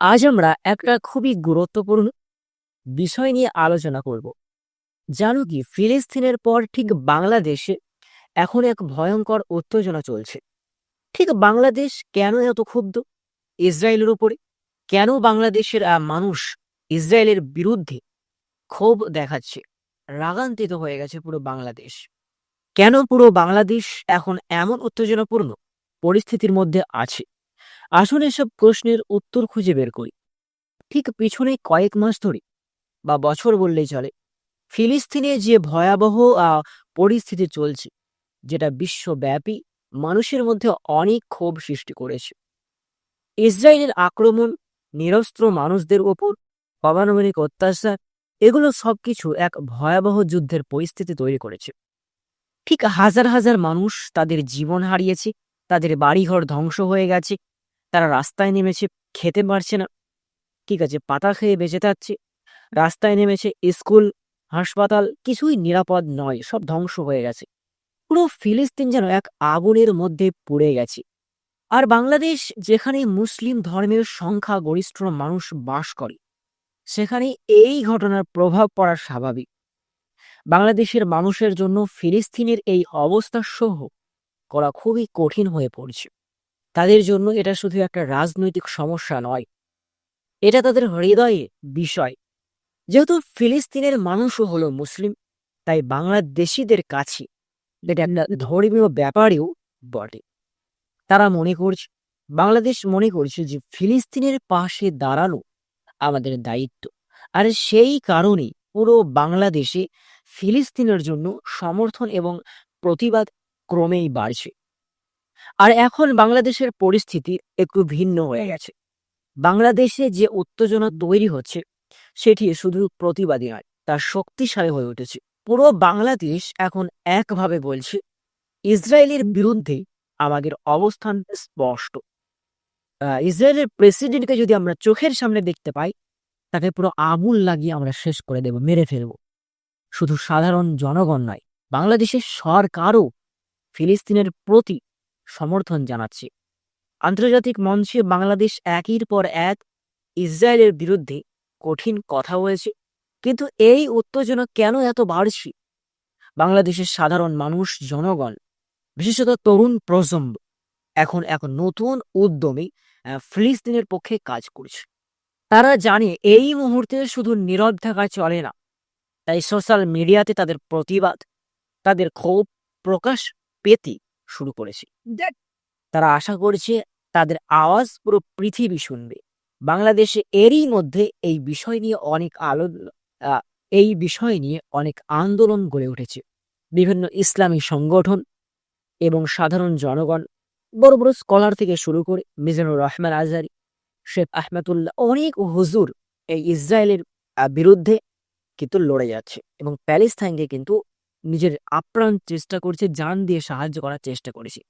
আজ আমরা একটা খুবই গুরুত্বপূর্ণ বিষয় নিয়ে আলোচনা করব। জানো কি, ফিলিস্তিনের পর ঠিক বাংলাদেশে এখন এক ভয়ঙ্কর উত্তেজনা চলছে। ঠিক বাংলাদেশ কেন এত ক্ষুব্ধ? ইসরায়েলের উপরে কেন বাংলাদেশের মানুষ ইসরায়েলের বিরুদ্ধে ক্ষোভ দেখাচ্ছে? রাগান্বিত হয়ে গেছে পুরো বাংলাদেশ। কেন পুরো বাংলাদেশ এখন এমন উত্তেজনাপূর্ণ পরিস্থিতির মধ্যে আছে? আসুন এসব প্রশ্নের উত্তর খুঁজে বের করি। ঠিক পিছনে কয়েক মাস ধরে বা বছর বললেই চলে, ফিলিস্তিনে যে ভয়াবহ পরিস্থিতি চলছে, যেটা বিশ্বব্যাপী মানুষের মধ্যে অনেক ক্ষোভ সৃষ্টি করেছে। ইসরায়েলের আক্রমণ, নিরস্ত্র মানুষদের ওপর অমানবিক অত্যাচার, এগুলো সবকিছু এক ভয়াবহ যুদ্ধের পরিস্থিতি তৈরি করেছে। ঠিক হাজার হাজার মানুষ তাদের জীবন হারিয়েছে, তাদের বাড়িঘর ধ্বংস হয়ে গেছে তারা রাস্তায় নেমেছে, খেতে পারছে না। ঠিক আছে পাতা খেয়ে বেঁচে থাকছে? রাস্তায় নেমেছে স্কুল, হাসপাতাল, কিছুই নিরাপদ নয়, সব ধ্বংস হয়ে গেছে। পুরো ফিলিস্তিন যেন এক আগুনের মধ্যে পুড়ে গেছে। আর বাংলাদেশ, যেখানে মুসলিম ধর্মের সংখ্যা গরিষ্ঠ মানুষ বাস করে, সেখানে এই ঘটনার প্রভাব পড়া স্বাভাবিক। বাংলাদেশের মানুষের জন্য ফিলিস্তিনের এই অবস্থা সহ করা খুবই কঠিন হয়ে পড়ছে। তাদের জন্য এটা শুধু একটা রাজনৈতিক সমস্যা নয়। এটা তাদের হৃদয়ে বিষয়। যেহেতু ফিলিস্তিনের মানুষও হলো মুসলিম, তাই বাংলাদেশিদের কাছে এটা একটা ধর্মীয় ব্যাপারেও বটে। তারা মনে করছে, বাংলাদেশ মনে করছে যে ফিলিস্তিনের পাশে দাঁড়ানো আমাদের দায়িত্ব। আর সেই কারণে পুরো বাংলাদেশে ফিলিস্তিনের জন্য সমর্থন এবং প্রতিবাদ ক্রমেই বাড়ছে। আর এখন বাংলাদেশের পরিস্থিতি একটু ভিন্ন হয়ে গেছে। বাংলাদেশে যে উত্তেজনা তৈরি হচ্ছে, সেটি শুধু প্রতিবাদী নয়, তা শক্তিশালী হয়ে উঠেছে। পুরো বাংলাদেশ এখন একভাবে বলছে, ইসরায়েলের বিরুদ্ধে আমাদের অবস্থান স্পষ্ট। ইসরায়েলের প্রেসিডেন্টকে যদি আমরা চোখের সামনে দেখতে পাই, তাকে পুরো আগুন লাগিয়ে আমরা শেষ করে দেব, মেরে ফেলব। শুধু সাধারণ জনগণ নয়, বাংলাদেশের সরকারও ফিলিস্তিনের প্রতি সমর্থন জানাচ্ছে। আন্তর্জাতিক মঞ্চে বাংলাদেশ একের পর এক ইসরায়েলের বিরুদ্ধে কঠিন কথা হয়েছে কিন্তু এই উত্তেজনা কেন এত বাড়ছে? বাংলাদেশের সাধারণ মানুষ, জনগণ, বিশেষত তরুণ প্রজন্ম এখন এক নতুন উদ্যমে ফিলিস্তিনের পক্ষে কাজ করছে। তারা জানে এই মুহূর্তে শুধু নীরব থাকা চলে না, তাই সোশ্যাল মিডিয়াতে তাদের প্রতিবাদ, তাদের ক্ষোভ প্রকাশ পেতে শুরু করেছে। তারা আশা করছে তাদের আওয়াজ পুরো পৃথিবী শুনবে। বাংলাদেশে এরই মধ্যে এই বিষয় নিয়ে অনেক আলো এই বিষয় নিয়ে অনেক আন্দোলন গড়ে উঠেছে। বিভিন্ন ইসলামী সংগঠন এবং সাধারণ জনগণ বড় বড় স্কলার থেকে শুরু করে মিজানুর রহমান আজহারি শেখ আহমেদুল্লাহ অনেক হুজুর এই ইসরায়েলের বিরুদ্ধে কিন্তু লড়ে যাচ্ছে এবং প্যালেস্তাইনকে কিন্তু নিজের আপ্রাণ চেষ্টা করছে, জান দিয়ে সাহায্য করার চেষ্টা করেছে।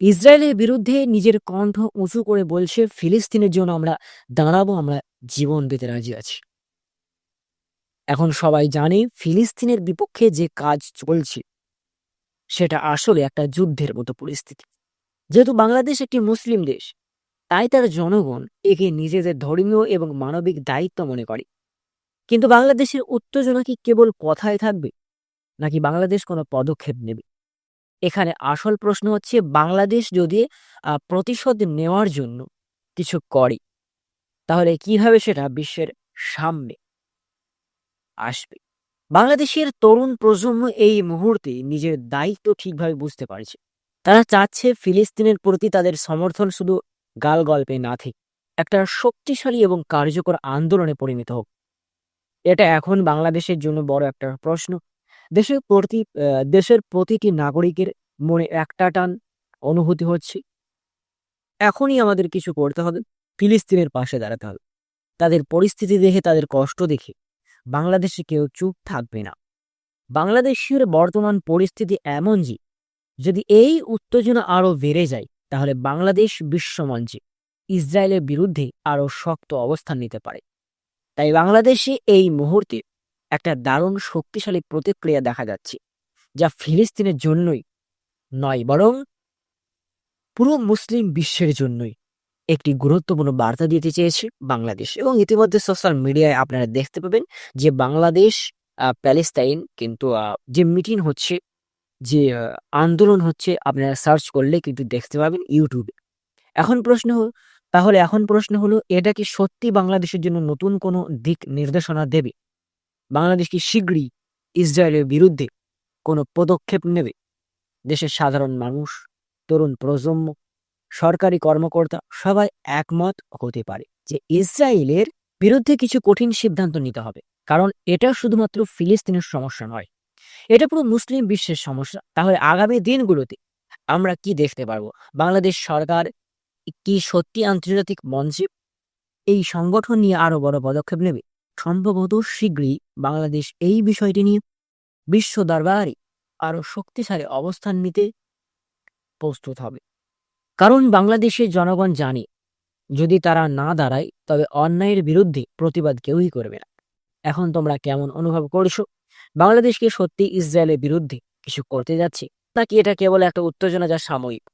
ইসরায়েলের বিরুদ্ধে নিজের কণ্ঠ উঁচু করে বলছে, ফিলিস্তিনের জন্য আমরা দাঁড়াবো, আমরা জীবন দিতে রাজি আছি। এখন সবাই জানে, ফিলিস্তিনের বিপক্ষে যে কাজ চলছে, সেটা আসলে একটা যুদ্ধের মতো পরিস্থিতি। যেহেতু বাংলাদেশ একটি মুসলিম দেশ, তাই তার জনগণ একে নিজেদের ধর্মীয় এবং মানবিক দায়িত্ব মনে করে। কিন্তু বাংলাদেশের উত্তেজনা কি কেবল কথায় থাকবে? নাকি বাংলাদেশ কোনো পদক্ষেপ নেবে? এখানে আসল প্রশ্ন হচ্ছে, বাংলাদেশ যদি প্রতিশোধ নেওয়ার জন্য কিছু করে, তাহলে কীভাবে সেটা বিশ্বের সামনে আসবে? বাংলাদেশের তরুণ প্রজন্ম এই মুহূর্তে নিজের দায়িত্ব ঠিকভাবে বুঝতে পারছে। তারা চাচ্ছে ফিলিস্তিনের প্রতি তাদের সমর্থন শুধু গাল গল্পে না থেকে, একটা শক্তিশালী এবং কার্যকর আন্দোলনে পরিণত হোক। এটা এখন বাংলাদেশের জন্য বড় একটা প্রশ্ন। দেশের প্রতি দেশের প্রতিটি নাগরিকের মনে একটা টান অনুভূতি হচ্ছে। এখনই আমাদের কিছু করতে হবে, ফিলিস্তিনের পাশে দাঁড়াতে হবে। তাদের পরিস্থিতি দেখে, তাদের কষ্ট দেখে। বাংলাদেশে কেউ চুপ থাকবে না। বাংলাদেশের বর্তমান পরিস্থিতি এমন যে, যদি এই উত্তেজনা আরও বেড়ে যায়, তাহলে বাংলাদেশ বিশ্বমঞ্চে ইসরায়েলের বিরুদ্ধে আরও শক্ত অবস্থান নিতে পারে। তাই বাংলাদেশে এই মুহূর্তে একটা দারুণ শক্তিশালী প্রতিক্রিয়া দেখা যাচ্ছে, যা ফিলিস্তিনের জন্যই নয়, বরং পুরো মুসলিম বিশ্বের জন্যই একটি গুরুত্বপূর্ণ বার্তা দিতে চেয়েছে বাংলাদেশ। এবং ইতিমধ্যে সোশ্যাল মিডিয়ায় আপনারা দেখতে পাবেন যে বাংলাদেশ প্যালেস্তাইন কিন্তু যে মিটিং হচ্ছে, যে আন্দোলন হচ্ছে, আপনারা সার্চ করলে কিন্তু দেখতে পাবেন ইউটিউবে। এখন প্রশ্ন হলো, তাহলে এখন প্রশ্ন হলো, এটা কি সত্যি বাংলাদেশের জন্য নতুন কোনো দিক নির্দেশনা দেবে? বাংলাদেশ কি শীঘ্রই ইসরায়েলের বিরুদ্ধে কোনো পদক্ষেপ নেবে? দেশের সাধারণ মানুষ, তরুণ প্রজন্ম, সরকারি কর্মকর্তা সবাই একমত হতে পারে যে ইসরায়েলের বিরুদ্ধে কিছু কঠিন সিদ্ধান্ত নিতে হবে। কারণ এটা শুধুমাত্র ফিলিস্তিনের সমস্যা নয়। এটা পুরো মুসলিম বিশ্বের সমস্যা। তাহলে আগামী দিনগুলোতে আমরা কি দেখতে পারব? বাংলাদেশ সরকার কি সত্যি আন্তর্জাতিক মঞ্চে এই সংগঠন নিয়ে আরও বড় পদক্ষেপ নেবে? সম্ভবত শীঘ্রই বাংলাদেশ এই বিষয়টি নিয়ে বিশ্ব দরবারে আরও শক্তিশালী অবস্থান নিতে প্রস্তুত হবে। কারণ বাংলাদেশের জনগণ জানে, যদি তারা না দাঁড়ায়, তবে অন্যায়ের বিরুদ্ধে প্রতিবাদ কেউই করবে না। এখন তোমরা কেমন অনুভব করছ? বাংলাদেশকে সত্যি ইসরায়েলের বিরুদ্ধে কিছু করতে যাচ্ছে? নাকি এটা কেবল একটা উত্তেজনা যা সাময়িক?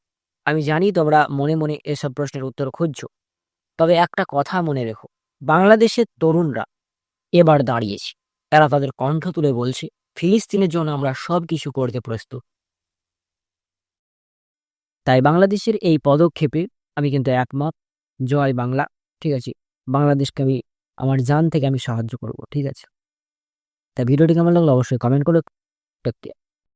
আমি জানি তোমরা মনে মনে এসব প্রশ্নের উত্তর খুঁজছো। তবে একটা কথা মনে রেখো, বাংলাদেশের তরুণরা এবার দাঁড়িয়েছি। তারা তাদের কণ্ঠ তুলে বলছে, ফিলিস্তিনের জন্য আমরা সব কিছু করতে প্রস্তুত। তাই বাংলাদেশের এই পদক্ষেপে আমি কিন্তু একমত। জয় বাংলা, ঠিক আছে? বাংলাদেশকে আমি, আমার জান থেকে আমি সাহায্য করব, ঠিক আছে? তাই ভিডিওটি কেমন লাগল অবশ্যই কমেন্ট করে